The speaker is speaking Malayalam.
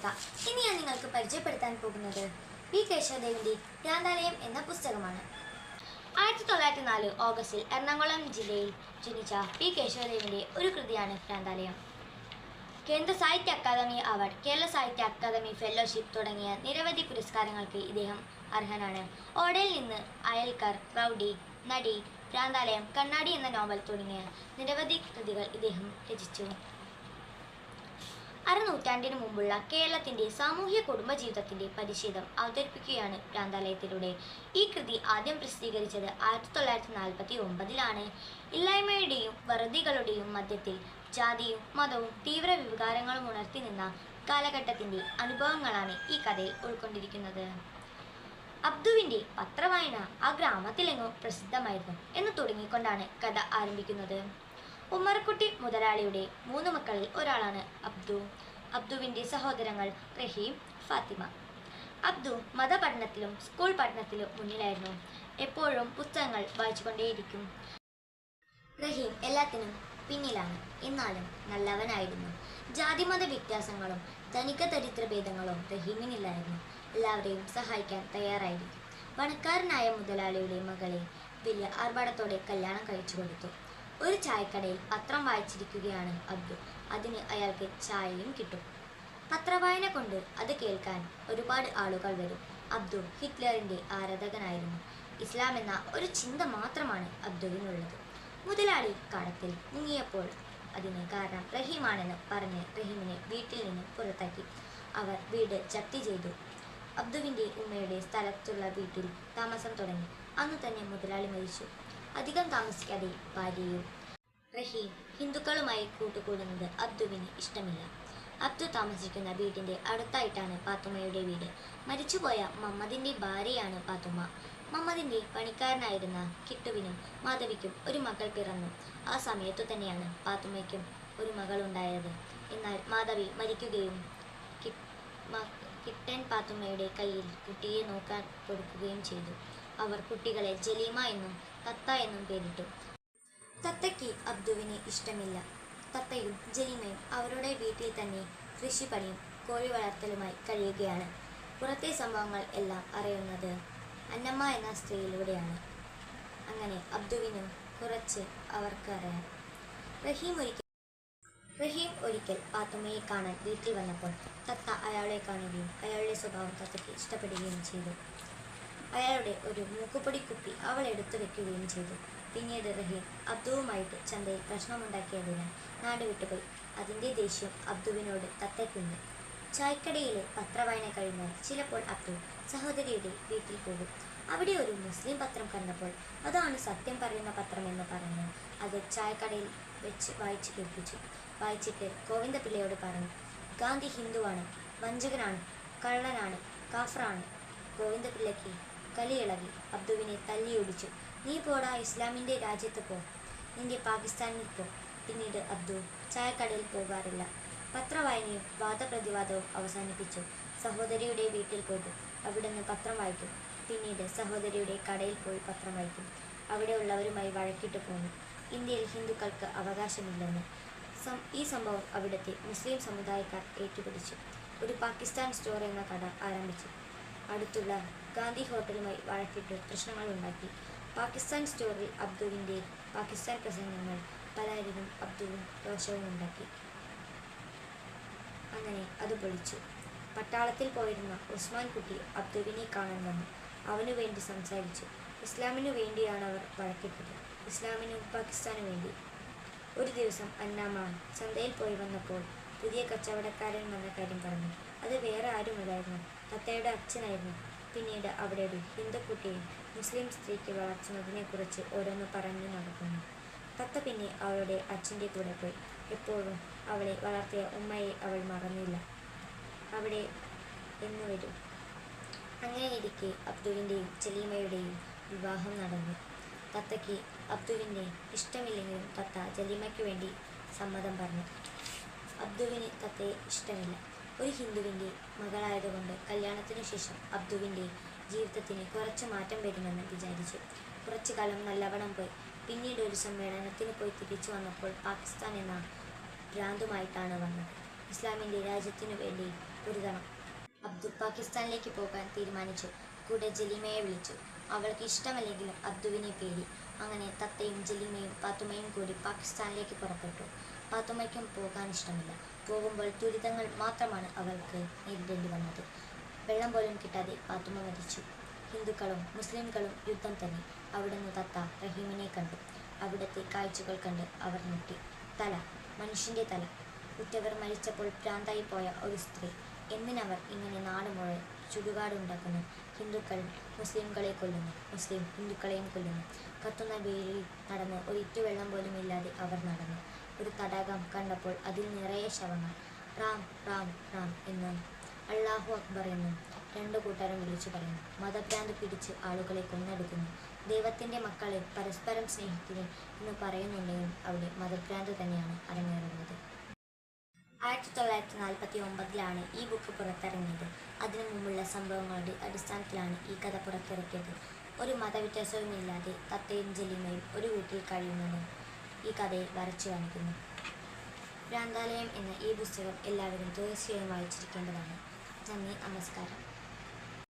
സ്മിത ഇനി ഞാൻ നിങ്ങൾക്ക് പരിചയപ്പെടുത്താൻ പോകുന്നത്. പി കേശവദേവിന്റെ ഗ്രാന്ഥാലയം എന്ന പുസ്തകമാണ്. ആയിരത്തി തൊള്ളായിരത്തി നാല് ഓഗസ്റ്റിൽ എറണാകുളം ജില്ലയിൽ ജനിച്ച പി കേശവദേവിന്റെ ഒരു കൃതിയാണ് ഗ്രാന്ഥാലയം കേന്ദ്ര സാഹിത്യ അക്കാദമി അവാർഡ് കേരള സാഹിത്യ അക്കാദമി ഫെലോഷിപ്പ് തുടങ്ങിയ നിരവധി പുരസ്കാരങ്ങൾക്ക് ഇദ്ദേഹം അർഹനാണ്. ഓടയിൽ നിന്ന് അയൽക്കാർ റൗഡി നടി ഭ്രാന്താലയം കണ്ണാടി എന്ന നോവൽ തുടങ്ങിയ നിരവധി കൃതികൾ ഇദ്ദേഹം രചിച്ചു. അരനൂറ്റാണ്ടിന് മുമ്പുള്ള കേരളത്തിന്റെ സാമൂഹ്യ കുടുംബ കുടുംബജീവിതത്തിന്റെ പരിശീലനം അവതരിപ്പിക്കുകയാണ് ഭ്രാന്താലയത്തിലൂടെ ഈ കൃതി ആദ്യം പ്രസിദ്ധീകരിച്ചത് ആയിരത്തി തൊള്ളായിരത്തി നാൽപ്പത്തി ഒമ്പതിലാണ് ഇല്ലായ്മയുടെയും വറുതികളുടെയും മധ്യത്തിൽ ജാതിയും മതവും തീവ്ര വികാരങ്ങളും ഉണർത്തി നിന്ന കാലഘട്ടത്തിന്റെ അനുഭവങ്ങളാണ് ഈ കഥയിൽ ഉൾക്കൊണ്ടിരിക്കുന്നത്. അബ്ദുവിന്റെ പത്രവായന ആ ഗ്രാമത്തിലെങ്ങും പ്രസിദ്ധമായിരുന്നു എന്ന് തുടങ്ങിക്കൊണ്ടാണ് കഥ ആരംഭിക്കുന്നത്. ഉമ്മറക്കുട്ടി മുതലാളിയുടെ മൂന്ന് മക്കളിൽ ഒരാളാണ് അബ്ദു. അബ്ദുവിന്റെ സഹോദരങ്ങൾ റഹീം ഫാത്തിമ. അബ്ദു മതപഠനത്തിലും സ്കൂൾ പഠനത്തിലും മുന്നിലായിരുന്നു. എപ്പോഴും പുസ്തകങ്ങൾ വായിച്ചുകൊണ്ടേയിരിക്കും. റഹീം എല്ലാത്തിനും പിന്നിലാണ്. എന്നാലും നല്ലവനായിരുന്നു. ജാതിമത വ്യത്യാസങ്ങളും ധനിക ദരിദ്ര ഭേദങ്ങളും റഹീമിനില്ലായിരുന്നു. എല്ലാവരെയും സഹായിക്കാൻ തയ്യാറായിരിക്കും. പണക്കാരനായ മുതലാളിയുടെ മകളെ വലിയ ആർഭാടത്തോടെ കല്യാണം കഴിച്ചു കൊടുത്തു. ഒരു ചായക്കടയിൽ പത്രം വായിച്ചിരിക്കുകയാണ് അബ്ദുൾ അതിന് അയാൾക്ക് ചായയും കിട്ടും. പത്രവായന കൊണ്ട് അത് കേൾക്കാൻ ഒരുപാട് ആളുകൾ വരും. അബ്ദുൾ ഹിറ്റ്ലറിന്റെ ആരാധകനായിരുന്നു. ഇസ്ലാം എന്ന ഒരു ചിന്ത മാത്രമാണ് അബ്ദുവിനുള്ളത്. മുതലാളി കടത്തിൽ മുങ്ങിയപ്പോൾ അതിന് കാരണം റഹീമാണെന്ന് പറഞ്ഞ് റഹീമിനെ വീട്ടിൽ നിന്ന് പുറത്താക്കി. അവർ വീട് ജപ്തി ചെയ്തു. അബ്ദുവിന്റെ ഉമ്മയുടെ സ്ഥലത്തുള്ള വീട്ടിൽ താമസം തുടങ്ങി. അന്ന് തന്നെ മുതലാളി മരിച്ചു. അധികം താമസിക്കാതെ ഭാര്യയും റഹീം ഹിന്ദുക്കളുമായി കൂട്ടുകൂടുന്നത് അബ്ദുവിന് ഇഷ്ടമില്ല. അബ്ദു താമസിക്കുന്ന വീടിന്റെ അടുത്തായിട്ടാണ് പാത്തുമ്മയുടെ വീട്. മരിച്ചുപോയ മമ്മദിന്റെ ഭാര്യയാണ് പാത്തുമ്മ മമ്മദിന്റെ പണിക്കാരനായിരുന്ന കിട്ടുവിനും മാധവിക്കും ഒരു മകൾ പിറന്നു. ആ സമയത്തു തന്നെയാണ് പാത്തുമ്മയ്ക്കും ഒരു മകൾ ഉണ്ടായത് എന്നാൽ മാധവി മരിക്കുകയും കിട്ടൻ പാത്തുമ്മയുടെ കയ്യിൽ കുട്ടിയെ നോക്കാൻ കൊടുക്കുകയും ചെയ്തു. അവർ കുട്ടികളെ ജലീമ എന്നും തത്ത എന്നും പേരിട്ടു. തത്തയ്ക്ക് അബ്ദുവിനെ ഇഷ്ടമില്ല. തത്തയും ജലീമയും അവരുടെ വീട്ടിൽ തന്നെ കൃഷിപ്പണിയും കോഴി വളർത്തലുമായി കഴിയുകയാണ്. പുറത്തെ സംഭവങ്ങൾ എല്ലാം അറിയുന്നത് അന്നമ്മ എന്ന സ്ത്രീയിലൂടെയാണ്. അങ്ങനെ അബ്ദുവിനും കുറച്ച് അവർക്ക് അറിയാം. റഹീം ഒരിക്കൽ റഹീം ഒരിക്കൽ പാത്തുമ്മയെ കാണാൻ വീട്ടിൽ വന്നപ്പോൾ തത്ത അയാളെ കാണുകയും അയാളുടെ സ്വഭാവം തത്തയ്ക്ക് ഇഷ്ടപ്പെടുകയും ചെയ്തു. അയാളുടെ ഒരു മൂക്കുപൊടി കുപ്പി അവൾ എടുത്തു വെക്കുകയും ചെയ്തു. പിന്നീട് റഹീം അബ്ദുവുമായിട്ട് ചന്തയിൽ പ്രശ്നമുണ്ടാക്കിയതിനാൽ നാട് വിട്ടുപോയി. അതിന്റെ ദേഷ്യം അബ്ദുവിനോട് തത്തയ്ക്കുണ്ട്. ചായക്കടയിലെ പത്രവായന കഴിഞ്ഞാൽ ചിലപ്പോൾ അബ്ദു സഹോദരിയുടെ വീട്ടിൽ പോകും. അവിടെ ഒരു മുസ്ലിം പത്രം കണ്ടപ്പോൾ അതാണ് സത്യം പറയുന്ന പത്രം എന്ന് പറഞ്ഞു അത് ചായക്കടയിൽ വെച്ച് വായിച്ചു കേൾപ്പിച്ചു. വായിച്ചിട്ട് ഗോവിന്ദപിള്ളയോട് പറഞ്ഞു ഗാന്ധി ഹിന്ദുവാണ് വഞ്ചകനാണ് കള്ളനാണ് കാഫറാണ്. ഗോവിന്ദപിള്ളയ്ക്ക് കലിയിളകി അബ്ദുവിനെ തല്ലിയൊടിച്ചു. നീ പോടാ ഇസ്ലാമിന്റെ രാജ്യത്ത് പോ. നിന്റെ പാകിസ്ഥാനിൽ പോ. പിന്നീട് അബ്ദു ചായക്കടയിൽ പോകാറില്ല. പത്രവായനയും വാദപ്രതിവാദവും അവസാനിപ്പിച്ചു. സഹോദരിയുടെ വീട്ടിൽ പോകും നിന്ന് പത്രം വായിക്കും പിന്നീട് സഹോദരിയുടെ കടയിൽ പോയി പത്രം വായിക്കും. അവിടെയുള്ളവരുമായി വഴക്കിട്ട് പോന്നു. ഇന്ത്യയിൽ ഹിന്ദുക്കൾക്ക് അവകാശമില്ലെന്ന് ഈ സംഭവം അവിടുത്തെ മുസ്ലിം സമുദായക്കാർ ഏറ്റുപിടിച്ചു. ഒരു പാകിസ്ഥാൻ സ്റ്റോർ എന്ന കട ആരംഭിച്ചു. അടുത്തുള്ള ഗാന്ധി ഹോട്ടലുമായി വഴക്കിട്ട് പ്രശ്നങ്ങൾ ഉണ്ടാക്കി പാകിസ്ഥാൻ സ്റ്റോറിൽ അബ്ദുവിന്റെ പാകിസ്ഥാൻ പ്രസംഗങ്ങൾ പലരിലും അബ്ദുവും ദോഷവും ഉണ്ടാക്കി. അങ്ങനെ അത് പൊളിച്ചു. പട്ടാളത്തിൽ പോയിരുന്ന ഉസ്മാൻ കുട്ടി അബ്ദുവിനെ കാണാൻ വന്നു. അവനു വേണ്ടി സംസാരിച്ചു. ഇസ്ലാമിനു വേണ്ടിയാണ് അവർ വഴക്കിട്ടത്. ഇസ്ലാമിനും പാകിസ്ഥാനു വേണ്ടി. ഒരു ദിവസം അന്നാമ ചന്തയിൽ പോയി വന്നപ്പോൾ പുതിയ കച്ചവടക്കാരൻ വന്ന കാര്യം പറഞ്ഞു. അത് വേറെ ആരുമല്ലായിരുന്നു. തത്തയുടെ അച്ഛനായിരുന്നു. പിന്നീട് അവിടെ ഒരു ഹിന്ദുക്കുട്ടിയെ മുസ്ലിം സ്ത്രീക്ക് വളർത്തുന്നതിനെക്കുറിച്ച് ഓരോന്ന് പറഞ്ഞു നടക്കുന്നു. തത്ത പിന്നെ അവളുടെ അച്ഛന്റെ കൂടെ പോയി. എപ്പോഴും അവളെ വളർത്തിയ ഉമ്മയെ അവൾ മറന്നില്ല. അവിടെ എന്ന് വരും. അങ്ങനെ ഇരിക്കെ അബ്ദുവിന്റെയും ജലീമയുടെയും വിവാഹം നടന്നു. തത്തയ്ക്ക് അബ്ദുവിനെ ഇഷ്ടമില്ലെങ്കിലും തത്ത ജലീമയ്ക്ക് വേണ്ടി സമ്മതം പറഞ്ഞു. അബ്ദുവിന് തത്തയെ ഇഷ്ടമില്ല. ഒരു ഹിന്ദുവിന്റെ മകളായതുകൊണ്ട് കല്യാണത്തിനു ശേഷം അബ്ദുവിന്റെ ജീവിതത്തിന് കുറച്ച് മാറ്റം വരുമെന്ന് വിചാരിച്ചു. കുറച്ചു കാലം നല്ലവണ്ണം പോയി. പിന്നീട് ഒരു സമ്മേളനത്തിന് പോയി തിരിച്ചു വന്നപ്പോൾ പാകിസ്ഥാൻ എന്ന ഭ്രാന്തുമായിട്ടാണ് വന്നത്. ഇസ്ലാമിന്റെ രാജ്യത്തിനു വേണ്ടി പൊരുതണം അബ്ദു പാകിസ്ഥാനിലേക്ക് പോകാൻ തീരുമാനിച്ചു. കൂടെ ജലീമയെ വിളിച്ചു. അവൾക്ക് ഇഷ്ടമല്ലെങ്കിലും അബ്ദുവിനെ പേടി. അങ്ങനെ തത്തയും ജലീമയും പാത്തുമയും കൂടി പാകിസ്ഥാനിലേക്ക് പുറപ്പെട്ടു. പാത്തുമയ്ക്കും പോകാൻ ഇഷ്ടമില്ല. പോകുമ്പോൾ ദുരിതങ്ങൾ മാത്രമാണ് അവൾക്ക് നേരിടേണ്ടി വന്നത്. വെള്ളം പോലും കിട്ടാതെ പാത്തുമ്മ മരിച്ചു. ഹിന്ദുക്കളും മുസ്ലിംകളും യുദ്ധം തന്നെ അവിടുന്ന് തത്ത റഹീമിനെ കണ്ടു. അവിടുത്തെ കാഴ്ചകൾ കണ്ട് അവർ ഞെട്ടി. തല മനുഷ്യന്റെ തല. ഉറ്റവർ മരിച്ചപ്പോൾ ഭ്രാന്തായി പോയ ഒരു സ്ത്രീ. എന്തിനവർ ഇങ്ങനെ നാട് മുഴുവൻ ചുടുകാടുണ്ടാക്കുന്നു? ഹിന്ദുക്കൾ മുസ്ലിംകളെ കൊല്ലുന്നു. മുസ്ലിം ഹിന്ദുക്കളെയും കൊല്ലുന്നു. കത്തുന്ന വെയിലിൽ നടന്ന് ഒരിറ്റു വെള്ളം പോലും ഇല്ലാതെ അവർ നടന്നു. ഒരു തടാകം കണ്ടപ്പോൾ അതിൽ നിറയെ ശവങ്ങൾ. റാം റാം റാം എന്ന് അള്ളാഹു അക്ബർ എന്നും രണ്ടു കൂട്ടരും വിളിച്ചു പറയുന്നു. മതഭ്രാന്ത് പിടിച്ച് ആളുകളെ കൊന്നെടുക്കുന്നു. ദൈവത്തിന്റെ മക്കളെ പരസ്പരം സ്നേഹിക്കുന്നു എന്ന് പറയുന്നുണ്ടെങ്കിലും അവിടെ മതഭ്രാന്ത് തന്നെയാണ് അരങ്ങേറുന്നത്. ആയിരത്തി തൊള്ളായിരത്തി നാൽപ്പത്തി ഒമ്പതിലാണ് ഈ ബുക്ക് പുറത്തിറങ്ങിയത്. അതിനു മുമ്പുള്ള സംഭവങ്ങളുടെ അടിസ്ഥാനത്തിലാണ് ഈ കഥ പുറത്തിറക്കിയത്. ഒരു മതവ്യത്യാസവുമില്ലാതെ തത്തയും ജലീമയും ഒരു വീട്ടിൽ കഴിയുന്നത്. ഈ കഥയിൽ വരച്ചു കാണിക്കുന്നു. ഭ്രാന്താലയം എന്ന ഈ പുസ്തകം എല്ലാവരും തീർച്ചയായും വായിച്ചിരിക്കേണ്ടതാണ്. നന്ദി നമസ്കാരം.